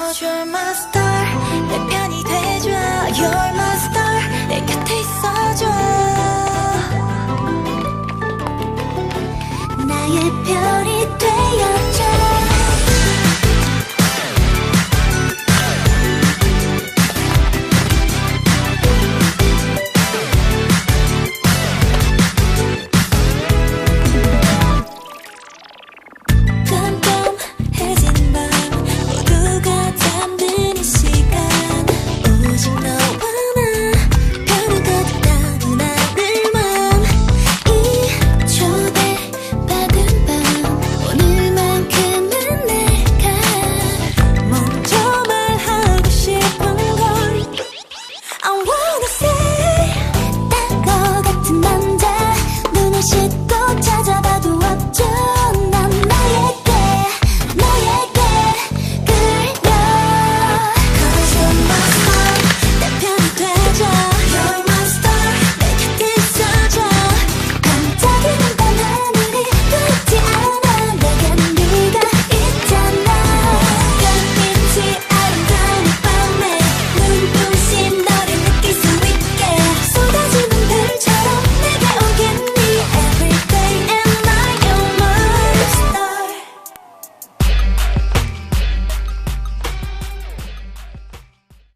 Cause you're my star 내 편이 돼줘 You're my star 내 곁에 있어줘 나의 별이 되어